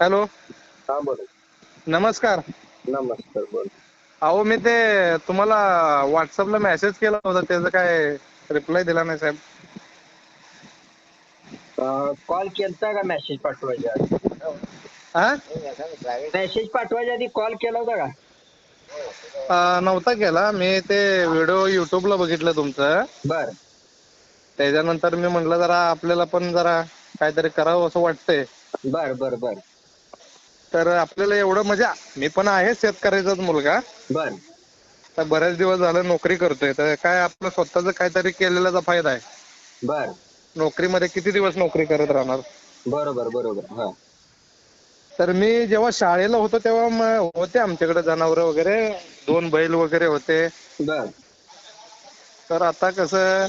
Hello. हा बोला नमस्कार. नमस्कार बोल अहो मी ते तुम्हाला व्हॉट्सअपला मेसेज केला होता त्याचं काय रिप्लाय दिला नाही साहेब. कॉल केलता का मेसेज पाठवायच्या आधी? हा मेसेज पाठवायच्या आधी कॉल केला होता का? अं, नव्हता केला. मी ते व्हिडिओ युट्यूबला बघितलं तुमचं. बर. त्याच्यानंतर मी म्हटलं जरा आपल्याला पण जरा काहीतरी करावं असं वाटतंय. बर बर बर. तर आपल्याला एवढं म्हणजे मी पण आहे शेतकऱ्याचाच मुलगा. बर. तर बरेच दिवस झालं नोकरी करतोय तर काय आपलं स्वतःच काहीतरी केलेल्याचा फायदा आहे. बर. नोकरीमध्ये किती दिवस नोकरी करत राहणार? बरोबर बरोबर हा. तर मी जेव्हा शाळेला होतो तेव्हा म- होते आमच्याकडे जनावर वगैरे दोन बैल वगैरे होते. बर. तर आता कसं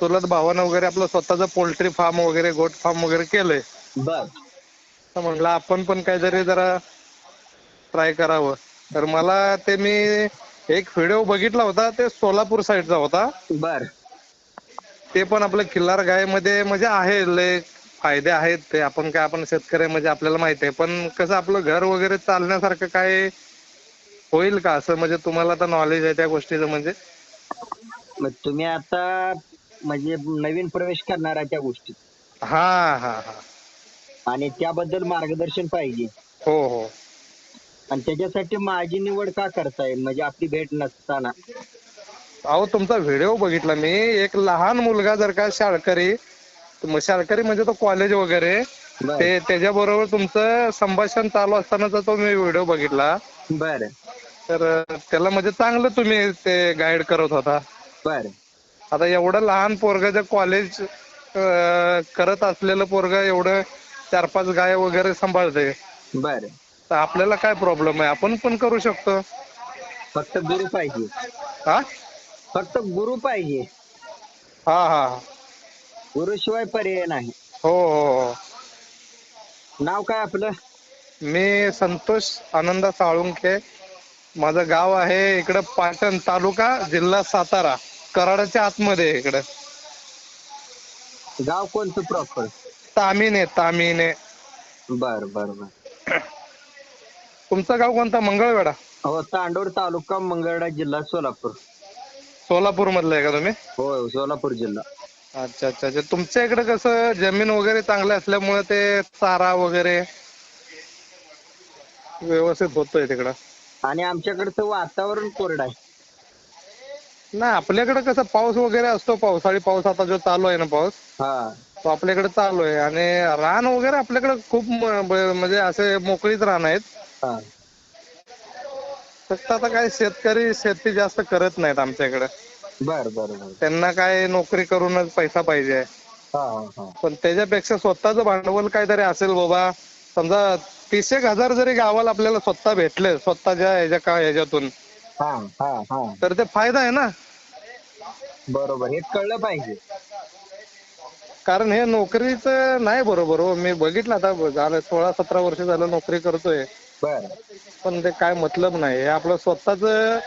चुलत भावानं वगैरे आपलं स्वतःचं पोल्ट्री फार्म वगैरे गोट फार्म वगैरे केलंय. बर. तर म्हटलं आपण पण काहीतरी जरा ट्राय करावं. तर मला ते मी एक व्हिडिओ बघितला होता ते सोलापूर साईडचा होता. बर. ते पण आपलं खिल्लार गायमध्ये म्हणजे आहे लय फायदे आहेत ते. आपण काय आपण शेतकरी म्हणजे आपल्याला माहिती आहे. पण कसं आपलं घर वगैरे चालण्यासारखं काय होईल का? असं म्हणजे तुम्हाला तर नॉलेज आहे त्या गोष्टीचं म्हणजे. मग तुम्ही आता म्हणजे नवीन प्रवेश करणार आहे त्या गोष्टीत. हा हा हा. आणि त्याबद्दल मार्गदर्शन पाहिजे. हो हो. आणि त्याच्यासाठी माझी निवड का करताय म्हणजे आपली भेट नसताना. अहो तुमचा व्हिडिओ बघितला मी. एक लहान मुलगा जर का शाळकरी शाळकरी म्हणजे तो कॉलेज वगैरे बर. ते त्याच्याबरोबर तुमचं संभाषण चालू असतानाचा तो मी व्हिडिओ बघितला. बर. तर त्याला म्हणजे चांगलं तुम्ही ते गाईड करत होता. बर. आता एवढं लहान पोरग जे कॉलेज करत असलेलं पोरग एवढं चार पाच गाय वगैरे सांभाळते. बर. तर आपल्याला काय प्रॉब्लेम आहे? आपण पण करू शकतो. फक्त गुरु पाहिजे. हा फक्त गुरु पाहिजे. हा हा. हा. गुरुशिवाय पर्याय नाही. हो हो हो. नाव काय आपलं? मी संतोष आनंदा साळुंखे. माझं गाव आहे इकडं पाटण तालुका जिल्हा सातारा. कराडाच्या आतमध्ये आहे इकडं. गाव कोणतं प्रॉपर तामिने तामिने. बर बर बर. तुमचं गाव कोणता? मंगळवेढा? हो तांडोर तालुका मंगळवेढा जिल्हा सोलापूर. सोलापूर मधलं आहे का तुम्ही? हो सोलापूर जिल्हा. अच्छा अच्छा अच्छा. तुमच्या इकडे कसं जमीन वगैरे चांगली असल्यामुळे ते चारा वगैरे व्यवस्थित होतोय तिकडं? आणि आमच्याकडचं वातावरण कोरडं आहे. नाही आपल्याकडे कसं पाऊस वगैरे असतो पावसाळी पाऊस आता जो चालू आहे ना पाऊस? हा. तो आपल्याकडे चालू आहे. आणि रान वगैरे आपल्याकडे खूप म- ब- म्हणजे असे मोकळीच रान आहेत. हा. फक्त आता काय शेतकरी शेती जास्त करत नाहीत आमच्याकडे. बर बर बर. त्यांना काय नोकरी करूनच पैसा पाहिजे. हा हा हा. पण त्याच्यापेक्षा स्वतःचं भांडवल काहीतरी असेल बाबा. समजा तीस एक हजार जरी गावाला आपल्याला स्वतः भेटले स्वतःच्या ह्याच्या का ह्याच्यातून. हा हा हा. तर ते फायदा आहे ना. बरोबर. हे कळलं पाहिजे. कारण हे नोकरीचं नाही बरोबर हो. मी बघितलं आता झालं सोळा सतरा वर्ष झालं नोकरी करतोय. बर. पण ते काय मतलब नाही. हे आपलं स्वतःच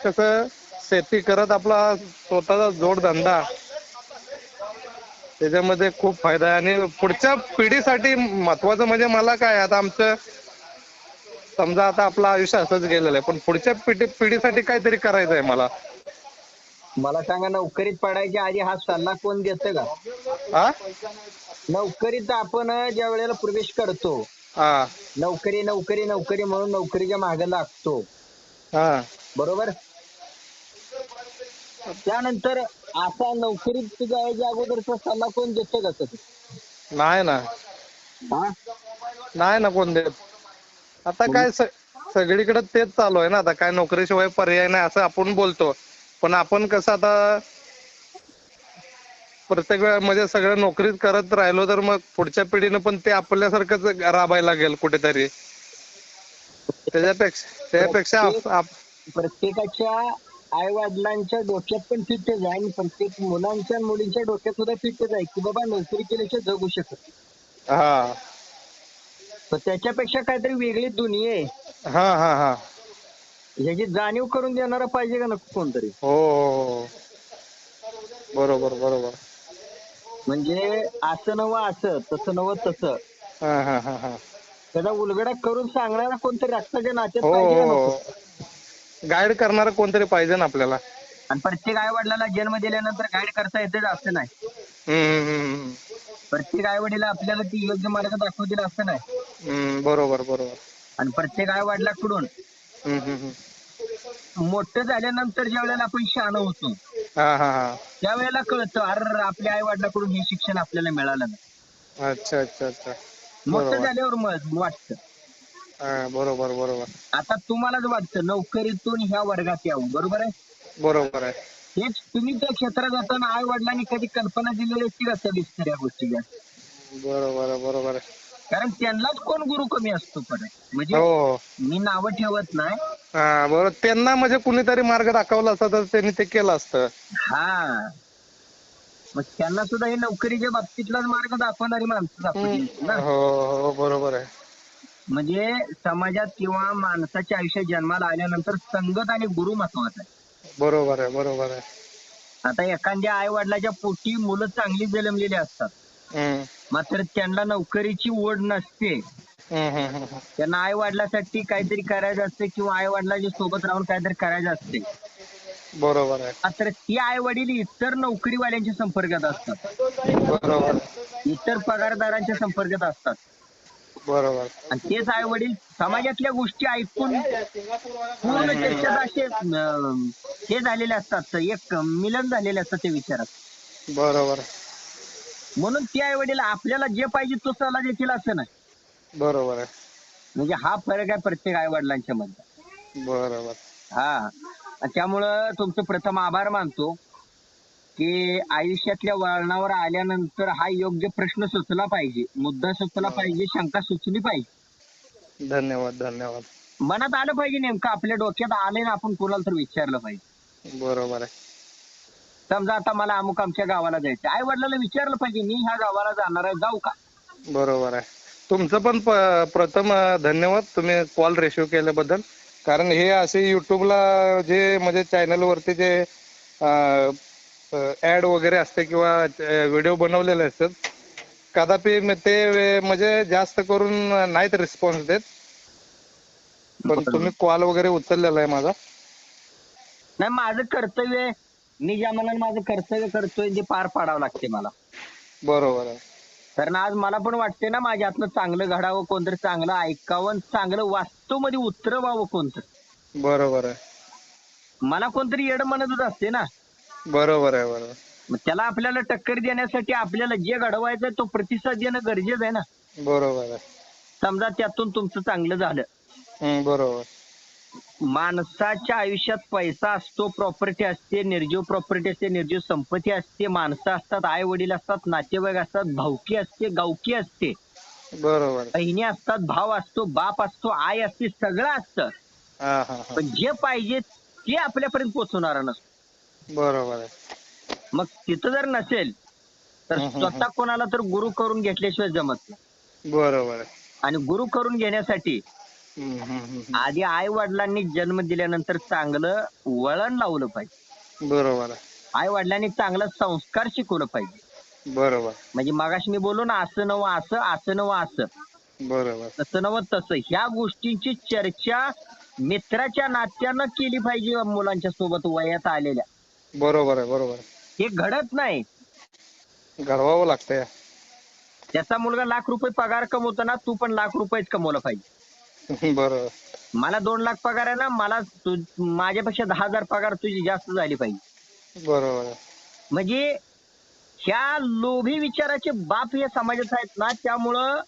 कसं शेती करत आपला स्वतःचा जोडधंदा त्याच्यामध्ये खूप फायदा आहे. आणि पुढच्या पिढीसाठी महत्वाचं म्हणजे मला काय आता आमचं समजा आता आपलं आयुष्य असंच गेलेलं आहे. पण पुढच्या पिढी पिढीसाठी काहीतरी करायचं आहे मला. मला सांगा नोकरीत पडायच्या आधी हा सल्ला कोण देतं का? हा नोकरीत आपण ज्या वेळेला प्रवेश करतो हा नोकरी नोकरी नोकरी म्हणून नोकरीच्या मागे लागतो. हा. बरोबर? त्यानंतर असा नोकरीत जायच्या अगोदरचा सल्ला कोण देतं का तसं नाही ना. हा नाही ना कोण देत. आता काय स- सगळीकडे तेच चालू आहे ना. आता काय नोकरीशिवाय पर्याय नाही असं आपण बोलतो. पण आपण कसं आता प्रत्येक वेळा म्हणजे सगळं नोकरीच करत राहिलो तर मग पुढच्या पिढीनं पण ते आपल्यासारखंच राबायला लागेल कुठेतरी. त्याच्यापेक्षा त्यापेक्षा आप- आप- प्रत्येकाच्या आई वडिलांच्या डोक्यात पण फिटच आहे आणि प्रत्येक मुलांच्या आणि मुलींच्या डोक्यात सुद्धा फिटच आहे की बाबा नोकरी केल्याशिवाय जगू शकत नाही. हा. तर त्याच्यापेक्षा काहीतरी वेगळी दुनिया आहे. हा हा हा. ह्याची जाणीव करून देणारा पाहिजे का नको कोणतरी? हो हो हो. बरोबर बरोबर. म्हणजे असं नवं असं तसं नवं तसं. हा हा हा हा. त्याचा उलगडा करून सांगणारा कोणतरी रक्ताच्या नात्यात हो पाहिजे ना हो नको? गाईड करणार कोणतरी पाहिजे ना आपल्याला. आणि प्रत्येक आई वडिलाला जन्म दिल्यानंतर गाईड करता येते असं नाही. हम्म, हम्म, हम्म, प्रत्येक आई वडिला आपल्याला ती योग्य मार्ग दाखवतील असं नाही. हम्म, बरोबर बरोबर. आणि प्रत्येक आई वडिलाकडून. मोठं झाल्यानंतर ज्या वेळेला आपण शहाणं होतो हा हा हा. त्यावेळेला कळतं अरे आपल्या आई वडिलाकडून हे शिक्षण आपल्याला मिळालं नाही. अच्छा अच्छा अच्छा. मोठं बरोबर. झाल्यावर मग वाटतं. हा बरोबर बरोबर. आता तुम्हालाच वाटतं नोकरीतून ह्या वर्गात यावं बरोबर आहे? बरोबर आहे. हेच तुम्ही त्या क्षेत्रात जाताना आई वडिलांनी कधी कल्पना दिलेली असतील असं दिसतं या गोष्टीला? बरोबर आहे बरोबर आहे. कारण त्यांनाच कोण गुरु कमी असतो पण म्हणजे हो. हो मी नावं ठेवत नाही. हा बरोबर त्यांना म्हणजे कुणीतरी मार्ग दाखवला असता तर त्यांनी ते केलं असतं. हा. मग त्यांना सुद्धा हे नोकरीच्या बाबतीतलाच मार्ग दाखवणारी माणसं दाखवली ना. हो हो बरोबर आहे. म्हणजे समाजात किंवा माणसाच्या आयुष्यात जन्माला आल्यानंतर संगत आणि गुरु महत्त्वाचा आहे. बरोबर आहे बरोबर आहे. आता एखाद्या आई वडिलाच्या पोटी मुलं चांगली जन्मलेली असतात. हम्म, मात्र त्यांना नोकरीची ओढ नसते. त्यांना आई वडिलासाठी काहीतरी करायचं असते किंवा आई वडिलांच्या सोबत राहून काहीतरी करायचं असते. बरोबर आहे. मात्र ती आई वडील इतर नोकरीवाल्यांच्या संपर्कात असतात. बरोबर. इतर पगारदारांच्या संपर्कात असतात. बरोबर. आणि तेच आई वडील समाजातल्या गोष्टी ऐकून पूर्ण त्याच्यात असे हे झालेले असतात. एक मिलन झालेले असतात त्या विचारात. बरोबर. म्हणून ते आई वडील आपल्याला जे पाहिजे तो सल्ला देतील असं नाही. बरोबर आहे. म्हणजे हा फरक आहे प्रत्येक आई वडिलांच्या मध्ये बरोबर. हा. आणि त्यामुळं तुमचं प्रथम आभार मानतो की आयुष्यातल्या वळणावर आल्यानंतर हा योग्य प्रश्न सुचला पाहिजे मुद्दा सुचला पाहिजे शंका सुचली पाहिजे. धन्यवाद धन्यवाद. मनात आलं पाहिजे नेमकं आपल्या डोक्यात आले ना आपण कोणाला तर विचारलं पाहिजे. बरोबर आहे. समजा आता मला अमुक आमच्या गावाला जायचं आई वडिलांना विचारलं पाहिजे मी ह्या गावाला जाणार आहे जाऊ का? बरोबर आहे. तुमचं पण प- प्रथम अं, धन्यवाद. तुम्ही कॉल रेशिओ केल्याबद्दल. कारण हे असे युट्यूबला जे म्हणजे चॅनल वरती जे ऍड वगैरे असते किंवा व्हिडिओ बनवलेले असतात कदापि म- ते वे- म्हणजे जास्त करून नाहीत रिस्पॉन्स देत. पण तुम्ही कॉल वगैरे उचललेला आहे माझा. नाही माझं कर्तव्य आहे. मी ज्या मनाने माझं कर्तव्य करतोय ते पार पाडावं लागते मला. बरोबर आहे. कारण आज मला पण वाटते ना माझ्या हातनं चांगलं घडावं कोणतरी चांगलं ऐकावं चांगलं वास्तवमध्ये उतरवावं कोणतं बरोबर आहे. मला कोणतरी येड म्हणतच असते ना. बरोबर आहे बरोबर. मग त्याला आपल्याला टक्कर देण्यासाठी आपल्याला जे घडवायचं तो प्रतिसाद देणं गरजेचं आहे ना. बरोबर आहे. समजा त्यातून तुमचं चांगलं झालं. बरोबर. माणसाच्या आयुष्यात पैसा असतो प्रॉपर्टी असते निर्जीव प्रॉपर्टी असते निर्जीव संपत्ती असते माणसं असतात आई वडील असतात नातेवाईक असतात भावकी असते गावकी असते. बरोबर. बहिणी असतात भाव असतो बाप असतो आई असते सगळं असतं. पण जे पाहिजे ते आपल्यापर्यंत पोहोचवणार नसतं. बरोबर मग तिथं जर नसेल तर. स्वतः कोणाला तर गुरु करून घेतल्याशिवाय जमत नाही. बरोबर आणि गुरु करून घेण्यासाठी. आधी आई वडिलांनी जन्म दिल्यानंतर चांगलं वळण लावलं पाहिजे. बरोबर आहे. आई वडिलांनी चांगलं संस्कार शिकवलं पाहिजे. बरोबर. म्हणजे मागाशी मी बोललो ना असं नवं असं असं नवं असं. बरोबर. तसं नवं तसं. ह्या गोष्टींची चर्चा मित्राच्या नात्यानं केली पाहिजे मुलांच्या सोबत वयात आलेल्या. बरोबर आहे बरोबर आहे. हे घडत नाही. घडवावं लागतंय. त्याचा मुलगा लाख रुपये पगार कमवतो ना तू पण लाख रुपयेच कमवलं पाहिजे. बरोबर मला दोन लाख पगार आहे ना मला तु- माझ्यापेक्षा दहा हजार पगार तुझी जास्त झाली पाहिजे. बरोबर आहे. म्हणजे ह्या लोभी विचाराचे बाप या समाजात आहेत ना त्यामुळं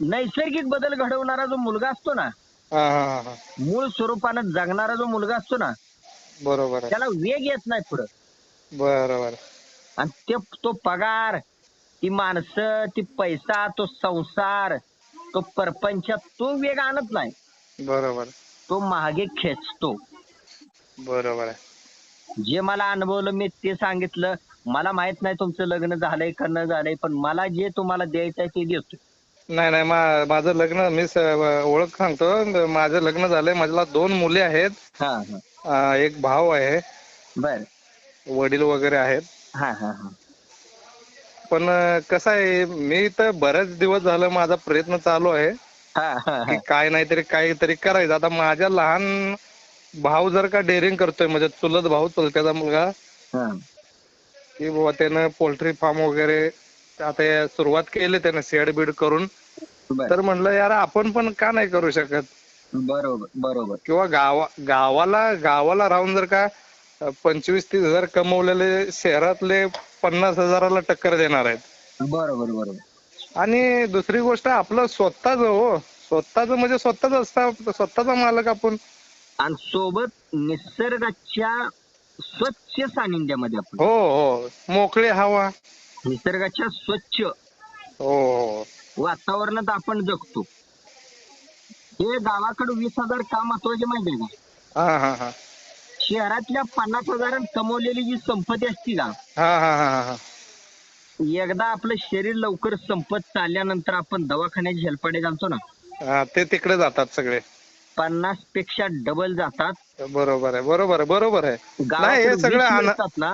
नैसर्गिक बदल घडवणारा जो मुलगा असतो ना हा हा हा हा. मूळ स्वरूपानं जगणारा जो मुलगा असतो ना बरोबर आहे. त्याला वेग येत नाही पुढं. बरोबर आणि ते तो पगार ती माणसं ती पैसा तो संसार तो परपंच तो वेग आणत नाही. बरोबर. तो मागे खेचतो. बरोबर आहे. जे मला अनुभवलं मी ते सांगितलं. मला माहीत नाही तुमचं लग्न झालंय का न झालंय पण मला जे तुम्हाला द्यायचं आहे ते देतो नाही नाही मा- माझं लग्न मी स- ओळख सांगतो. माझं लग्न झालंय. माझ्ला दोन मुली आहेत. हा हा. अं, एक भाऊ आहे. बर. वडील वगैरे आहेत. हा हा हा. पण कसं आहे मी तर बरेच दिवस झालं माझा प्रयत्न चालू आहे की काय नाहीतरी काहीतरी करायचं. आता माझ्या लहान भाऊ जर का डेअरिंग करतोय म्हणजे चुलत भाऊ चुलत्याचा मुलगा. की बाबा त्यानं पोल्ट्री फार्म वगैरे आता सुरुवात केली त्यानं शेड बीड करून. तर म्हणलं यार आपण पण का नाही करू शकत? बरोबर बरोबर. किंवा गावा गावाला गावाला राहून जर का पंचवीस तीस हजार कमवलेले शहरातले पन्नास हजाराला टक्कर देणार आहेत. बरोबर बरोबर. आणि दुसरी गोष्ट आपलं स्वतःच हो. स्वतःच म्हणजे स्वतःच असतं. स्वतःचा मालक आपण. आणि सोबत निसर्गाच्या स्वच्छ सानिध्यामध्ये आपण. हो हो. मोकळी हवा. निसर्गाच्या स्वच्छ हो. हो वातावरणात आपण जगतो. हे गावाकडे वीस हजार का महत्त्वाचे माहिती आहे का? हा हा हा. शहरातल्या पन्नास हजारात कमवलेली जी संपत्ती असती का हा हा हा हा एकदा आपलं शरीर लवकर संपत चालल्यानंतर आपण दवाखान्यात झेलपाडे घालतो ना. हा ते तिकडे जातात सगळे. पन्नासपेक्षा डबल जातात. बरोबर आहे बरोबर आहे बरोबर आहे. नाही हे सगळं वीस अन- मिळतात ना.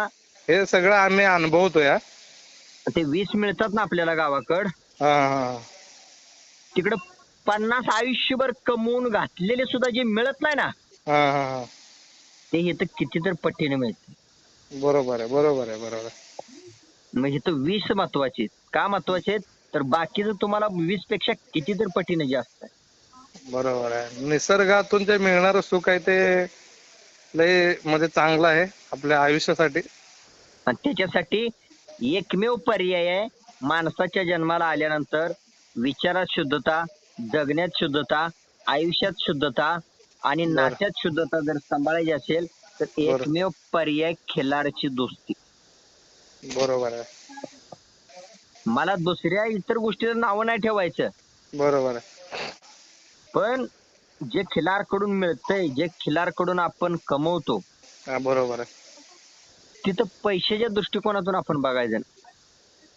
हे सगळं आम्ही अनुभवतोय हा. ते वीस मिळतात ना आपल्याला गावाकड. हा हा. तिकडं पन्नास आयुष्यभर कमवून घातलेले सुद्धा जे मिळत नाही ना हा हा हा. ते इथं किती तर पट्टीने मिळते. बरोबर आहे बरोबर आहे बरोबर आहे. म्हणजे इथं वीस महत्त्वाचे आहेत. का महत्त्वाचे आहेत? तर बाकीचं तुम्हाला वीसपेक्षा किती तर पटीने जास्त आहे. बरोबर आहे. निसर्गातून जे मिळणारं सुख आहे ते लय म्हणजे चांगलं आहे आपल्या आयुष्यासाठी. आणि त्याच्यासाठी एकमेव पर्याय आहे माणसाच्या जन्माला आल्यानंतर विचारात शुद्धता जगण्यात शुद्धता आयुष्यात शुद्धता आणि. नात्यात शुद्धता जर सांभाळायची असेल तर. एकमेव पर्याय खिलारची दोस्ती. बरोबर आहे. मला दुसऱ्या इतर गोष्टीचं नावं नाही ठेवायचं. बरोबर आहे. पण जे खिलारकडून मिळतंय जे खिलारकडून आपण कमवतो हा बरोबर आहे. तिथं पैशाच्या दृष्टिकोनातून आपण बघायचं नाही.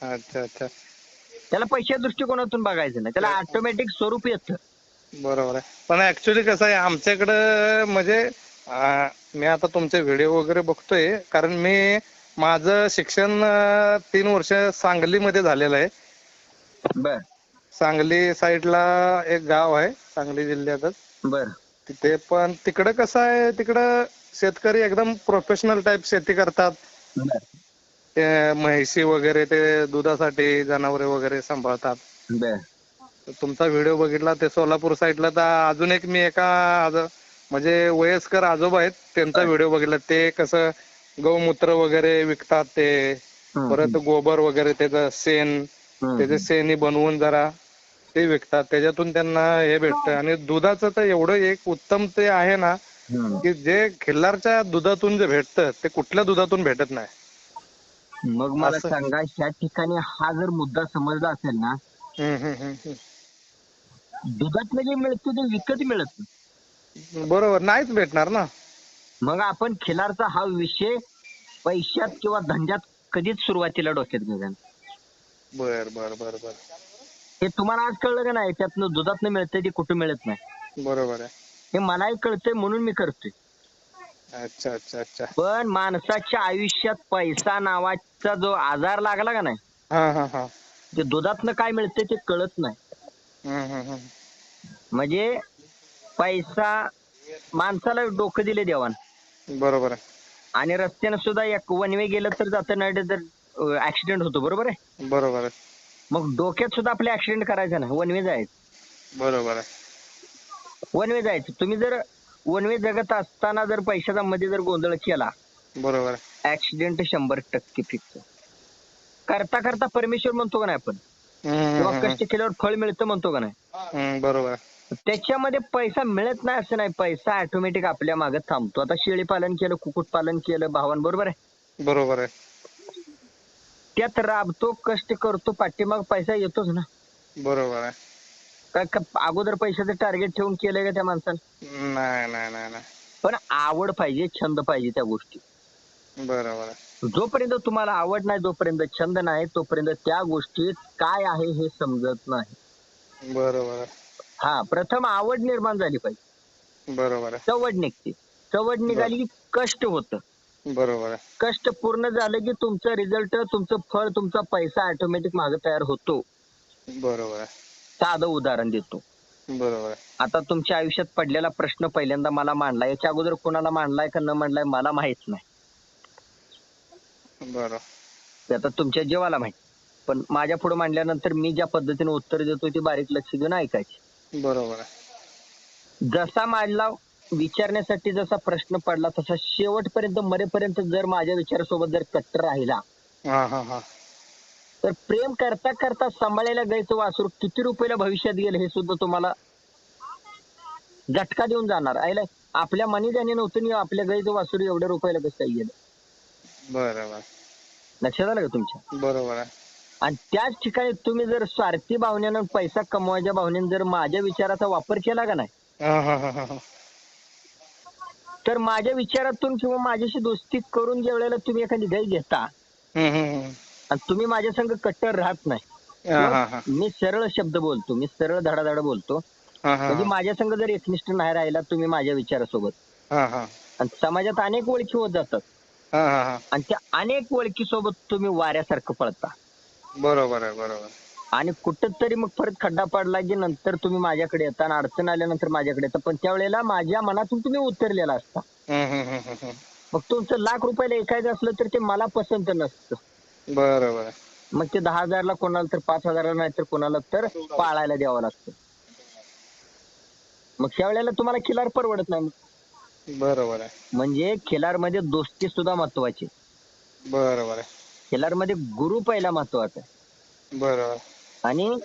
अच्छा अच्छा. त्याला पैशाच्या दृष्टिकोनातून बघायचं नाही. त्याला ऑटोमॅटिक स्वरूप येतं. बरोबर आहे. पण ऍक्च्युली कसं आहे आमच्याकडं म्हणजे आ, मी आता तुमचे व्हिडिओ वगैरे बघतोय कारण मी माझं शिक्षण अ, तीन वर्ष सांगलीमध्ये झालेलं आहे. बर. सांगली साईडला एक गाव आहे सांगली जिल्ह्यातच. बर. तिथे पण तिकडं कसं आहे तिकडं शेतकरी एकदम प्रोफेशनल टाईप शेती करतात. बर. ते म्हैशी वगैरे ते दुधासाठी जनावरे वगैरे सांभाळतात. बर. तुमचा व्हिडिओ बघितला ते सोलापूर साईडला तर अजून एक मी एका आज- म्हणजे वयस्कर आजोबा आहेत त्यांचा व्हिडिओ बघितला. ते कसं गौमूत्र वगैरे विकतात ते परत गोबर वगैरे त्याचं शेण त्याचे शेणी बनवून जरा ते विकतात. त्याच्यातून त्यांना हे भेटतं. आणि दुधाचं तर एवढं एक उत्तम ते आहे ना. की जे खिल्लारच्या दुधातून जे भेटतं ते कुठल्या दुधातून भेटत नाही. मग मला असं- सांगा ह्या ठिकाणी हा जर मुद्दा समजला असेल ना हम्म, हम्म, हम्म, हम्म. दुधातलं जे मिळतं ते विकत मिळत नाही. बरोबर नाहीच भेटणार ना. मग आपण खिलारचा हा विषय पैशात किंवा धंद्यात कधीच सुरुवातीला डोक्यात घेऊया बर बर बर बर. हे तुम्हाला आज कळलं का नाही? त्यातनं दुधातनं मिळतंय ते कुठं मिळत नाही. बरोबर आहे. हे मलाही कळतंय म्हणून मी करतोय. अच्छा अच्छा अच्छा. पण माणसाच्या आयुष्यात पैसा नावाचा जो आजार लागला का नाही? हा हा हा. ते दुधातनं काय मिळतंय ते कळत नाही. म्हणजे पैसा माणसाला डोकं दिले देवान. बरोबर आहे. आणि रस्त्यानं सुद्धा एक वन वे गेलं तर जातं नाही तर ऍक्सिडेंट होतो बरोबर आहे? बरोबर आहे. मग डोक्यात सुद्धा आपले ऍक्सिडेंट करायचा नाही वन वे जायचं. बरोबर आहे. वन वे जायचं. तुम्ही जर वन वे जगत असताना जर पैशाचा मध्ये जर गोंधळ केला बरोबर ऍक्सिडेंट शंभर टक्के फिक्स करता करता परमेश्वर म्हणतो का नाही आपण? किंवा कष्ट केल्यावर फळ मिळतं म्हणतो का नाही? बरोबर. त्याच्यामध्ये पैसा मिळत नाही असं नाही. पैसा ऑटोमॅटिक आपल्या मागे थांबतो. आता शेळी पालन केलं कुक्कुट पालन केलं भावान बरोबर आहे? बरोबर आहे. त्यात राबतो कष्ट करतो पाठीमाग पैसा येतोच ना. बरोबर आहे. का अगोदर पैशाचं टार्गेट ठेवून केलंय का त्या माणसानं? नाही नाही नाही नाही. पण आवड पाहिजे छंद पाहिजे त्या गोष्टी. बरोबर आहे. जोपर्यंत तुम्हाला आवड नाही जोपर्यंत छंद नाही तोपर्यंत त्या गोष्टीत काय आहे हे समजत नाही. बरोबर. हा प्रथम आवड निर्माण झाली पाहिजे. बरोबर. चवड निघते. चवड निघाली की कष्ट होतं. बरोबर. कष्ट पूर्ण झालं की तुमचं रिझल्ट तुमचं फळ तुमचा पैसा ऑटोमॅटिक मागे तयार होतो. बरोबर. साधं उदाहरण देतो. बरोबर. आता तुमच्या आयुष्यात पडलेला प्रश्न पहिल्यांदा मला मांडला. याच्या अगोदर कोणाला मांडलाय का न मांडलाय मला माहीत नाही. बरं. ते आता तुमच्या जीवाला माहीत. पण माझ्या पुढे मांडल्यानंतर मी ज्या पद्धतीने उत्तर देतो ते बारीक लक्ष देऊन ऐकायचे. बरोबर आहे. जसा मांडला विचारण्यासाठी जसा प्रश्न पडला तसा शेवटपर्यंत मरेपर्यंत जर माझ्या विचारासोबत जर कट्टर राहिला. हा हा हा. तर प्रेम करता करता सांभाळलेल्या गायचं वासरू किती रुपयाला भविष्यात गेलं हे सुद्धा तुम्हाला झटका देऊन जाणार. आयला आपल्या मनी त्याने नव्हतं आपल्या गायचं वासरू एवढ्या रुपयाला कसं काय गेलं बरोबर. लक्षात आलं का तुमच्या? बरोबर आहे. आणि त्याच ठिकाणी तुम्ही जर स्वार्थी भावनेनं पैसा कमवायच्या भावनेनं जर माझ्या विचाराचा वापर केला का नाही? हा हा हा हा हा. तर माझ्या विचारातून किंवा माझ्याशी दोस्ती करून ज्या वेळेला तुम्ही एखादी गाय घेता हम्म, हम्म, हम्म. आणि तुम्ही माझ्या संग कट्टर राहत नाही. हा हा हा. मी सरळ शब्द बोलतो मी सरळ धडाधड बोलतो. हा हा म्हणजे माझ्या संग जर एकनिष्ठ नाही राहिला तुम्ही माझ्या विचारासोबत. हा हा. आणि समाजात अनेक ओळखी होत जातात. हा हा हा. आणि त्या अनेक ओळखीसोबत तुम्ही वाऱ्यासारखं पळता. बरोबर आहे बरोबर. आणि कुठं तरी मग परत खड्डा पडला की नंतर तुम्ही माझ्याकडे येता आणि अडचण आल्यानंतर माझ्याकडे येता. पण त्यावेळेला माझ्या मनातून तुम्ही उतरलेला असता. हम्म, हम्म, हम्म, हम्म, हम्म. मग तुमचं लाख रुपयाला ऐकायचं असलं तर ते मला पसंत नसतं. बरोबर आहे. मग ते दहा हजारला कोणाला तर पाच हजारला नाही तर कोणाला तर पाळायला द्यावं लागतं. मग त्यावेळेला तुम्हाला खिलार परवडत नाही. बरोबर आहे. म्हणजे खिलारमध्ये दोस्ती सुद्धा महत्वाची. बरोबर आहे. खिलारमध्ये गुरु पहिला महत्त्वाचा आहे. बरोबर. आणि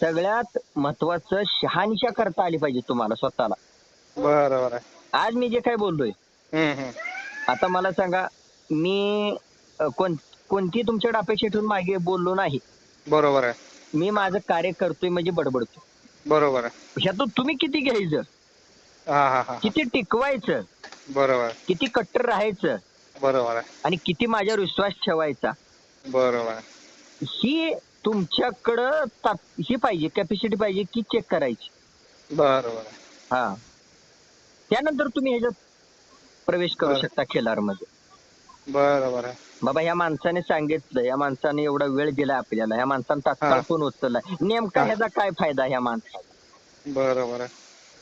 सगळ्यात महत्वाचं शहानिशा करता आली पाहिजे तुम्हाला स्वतःला. बरोबर आहे. आज मी जे काही बोललोय हम्म, हम्म. आता मला सांगा मी अ, कोण कोणती तुमच्याकडे अपेक्षा ठेवून मागे बोललो नाही. बरोबर आहे. मी माझं कार्य करतोय म्हणजे बडबडतो बरोबर आहे. ह्यातून तुम्ही किती घ्यायचं हा हा हा किती टिकवायचं? बरोबर. किती कट्टर राहायचं? बरोबर आहे. आणि किती माझ्यावर विश्वास ठेवायचा? बरोबर आहे. ही तुमच्याकडं ता- ही पाहिजे कॅपॅसिटी पाहिजे की चेक करायची. बरोबर आहे. हा. त्यानंतर तुम्ही ह्याच्यात प्रवेश करू बरं. शकता खेळामध्ये बरोबर आहे. बाबा ह्या माणसाने सांगितलं या माणसाने एवढा वेळ दिला आपल्याला ह्या माणसाने तात्काळ हा. फोन उचललाय. नेमका हा. ह्याचा काय फायदा ह्या माणसाला? बरोबर आहे.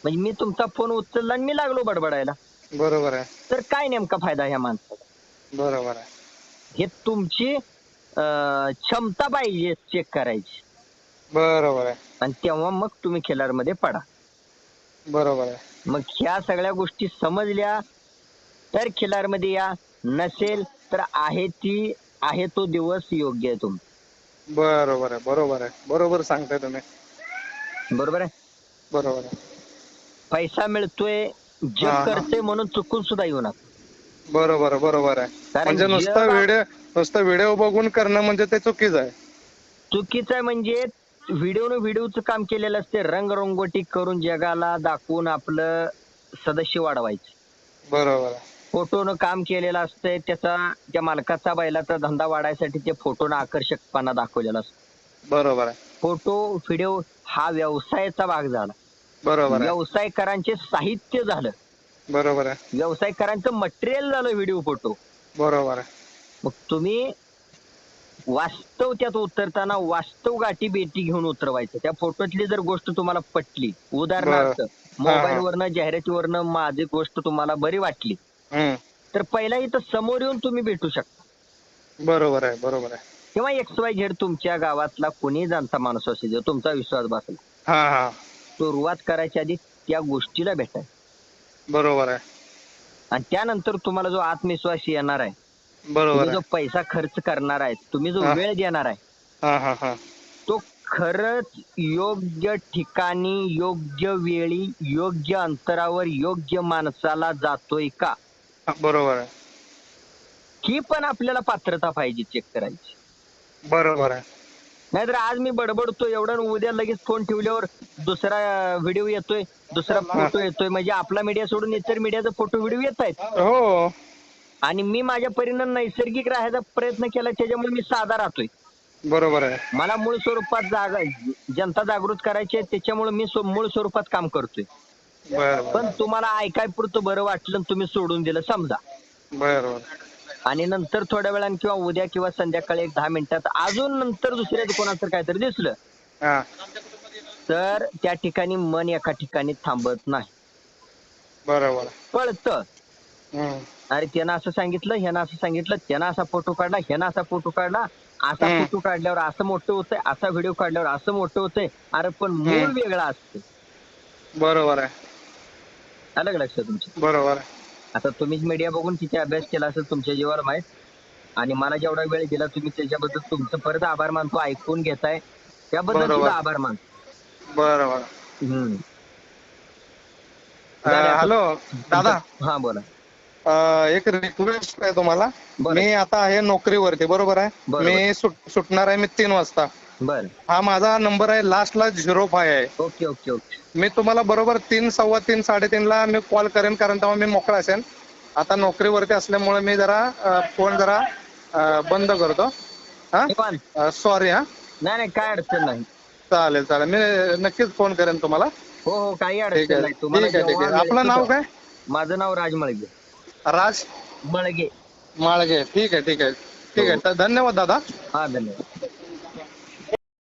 म्हणजे मी तुमचा फोन उचलला आणि मी लागलो बडबडायला. बरोबर आहे. तर काय नेमका फायदा ह्या माणसाला बरोबर आहे. हे तुमची अं, क्षमता पाहिजे चेक करायची. बरोबर आहे. आणि तेव्हा मग तुम्ही खेळामध्ये पडा. बरोबर आहे. मग ह्या सगळ्या गोष्टी समजल्या तर खिलारमध्ये या. नसेल तर आहे ती आहे तो दिवस योग्य आहे तुमचा बरोबर आहे बरोबर आहे. बरोबर सांगताय तुम्ही. बरोबर आहे? बरोबर आहे. पैसा मिळतोय हा, जग हा. करते म्हणून चुकून सुद्धा येऊ नका. बरोबर आहे बरोबर आहे. कारण म्हणजे नुसतं व्हिडिओ नुसतं व्हिडिओ बघून करणं म्हणजे ते चुकीचं आहे. चुकीचं आहे म्हणजे व्हिडिओ व्हिडिओचं काम केलेलं असते रंगरंगोटी करून जगाला दाखवून आपलं सदस्य वाढवायचं. बरोबर आहे. फोटोनं काम केलेलं असतंय त्याचा त्या मालकाचा बैलाचा धंदा वाढायसाठी ते फोटोनं आकर्षकपणा दाखवलेला असतो. बरोबर आहे. फोटो व्हिडिओ हा व्यवसायाचा भाग झाला. बरोबर आहे. व्यवसायकरांचे साहित्य झालं. बरोबर आहे. व्यवसायकरांचं मटेरियल झालं व्हिडिओ फोटो बरोबर आहे. मग तुम्ही वास्तव त्यात उतरताना वास्तव गाठी बेटी घेऊन उतरवायचं. त्या फोटोतली जर गोष्ट तुम्हाला पटली उदाहरणार्थ मोबाईल वरनं जाहिरातीवरनं माझी गोष्ट तुम्हाला बरी वाटली हम्म. तर पहिला इथं समोर येऊन तुम्ही भेटू शकता. बरोबर आहे बरोबर आहे. किंवा एक्स वाय झेड तुमच्या गावातला कोणी जाणता माणूस असेल जो तुमचा विश्वास बसेल. हा हा. सुरुवात करायच्या आधी त्या गोष्टीला भेटाय. बरोबर आहे. आणि त्यानंतर तुम्हाला जो आत्मविश्वास येणार आहे बरोबर तुम्ही जो पैसा खर्च करणार आहे तुम्ही जो हा. वेळ देणार आहे हा हा हा. तो खरंच योग्य ठिकाणी योग्य वेळी योग्य अंतरावर योग्य माणसाला जातोय का? हा, बरोबर आहे. ही पण आपल्याला पात्रता पाहिजे चेक करायची. बरोबर आहे. नाहीतर आज मी बडबडतो एवढं उद्या लगेच फोन ठेवल्यावर दुसरा व्हिडिओ येतोय दुसरा फोटो येतोय. म्हणजे आपला मीडिया सोडून इतर मीडियाचा फोटो व्हिडिओ येत आहेत. हो. आणि मी माझ्या परीनं नैसर्गिक राहायचा प्रयत्न केला त्याच्यामुळे मी साधा राहतोय. बरोबर आहे. मला मूळ स्वरूपात जागा जनता जागृत करायची आहे त्याच्यामुळे मी मूळ स्वरूपात काम करतोय. पण तुम्हाला ऐकाय पुरतं बरं वाटलं तुम्ही सोडून दिलं समजा. बरोबर आणि नंतर थोड्या वेळाने किंवा उद्या किंवा संध्याकाळी एक दहा मिनिटात अजून नंतर दुसऱ्या कोणाचं काहीतरी दिसलं. हा. तर त्या ठिकाणी मन एका ठिकाणी थांबत नाही. बरोबर. पळतं. हम्म. अरे त्यानं असं सांगितलं ह्यानं असं सांगितलं त्यानं असा फोटो काढला ह्यानं असा फोटो काढला असा हम्म. फोटो काढल्यावर असं मोठं होतंय असा व्हिडिओ काढल्यावर असं मोठं होतंय अरे पण मूळ हम्म. वेगळा असते. बरोबर आहे. अलग लक्षात तुमच्या बरोबर आहे. आता तुम्हीच मीडिया बघून किती अभ्यास केला असेल तुमच्या जीवावर माहीत? आणि मला जेवढा वेळ दिला तुम्ही त्याच्याबद्दल तुमचं परत आभार मानतो ऐकून घेताय. त्याबद्दल बरोबर. सुद्धा आभार मानतो. बरोबर. हम्म. अं, हॅलो दादा. हा बोला. अं, एक रिक्वेस्ट आहे तुम्हाला. बरं. मी आता आहे नोकरीवरती बरोबर आहे? बरोबर. मी सुट- सुटणार आहे मी तीन वाजता. बर. हा माझा नंबर आहे लास्टला झिरो फाय आहे. Okay okay okay. मी तुम्हाला बरोबर तीन सव्वा तीन साडेतीन ला मी कॉल करेन कारण तेव्हा मी मोकळा असेन. आता नोकरीवरती असल्यामुळे मी जरा फोन जरा अं, बंद करतो. हा. सॉरी हा. नाही नाही काय अडचण नाही. चालेल चालेल. मी नक्कीच फोन करेन तुम्हाला. हो हो काही ठीक अडचण आहे. नाही. ठीक आहे ठीक आहे. आपलं नाव काय. माझं नाव राज मळगे. राज मळगे. माळगे. ठीक आहे ठीक आहे. ठीक आहे. तर धन्यवाद दादा. हा धन्यवाद.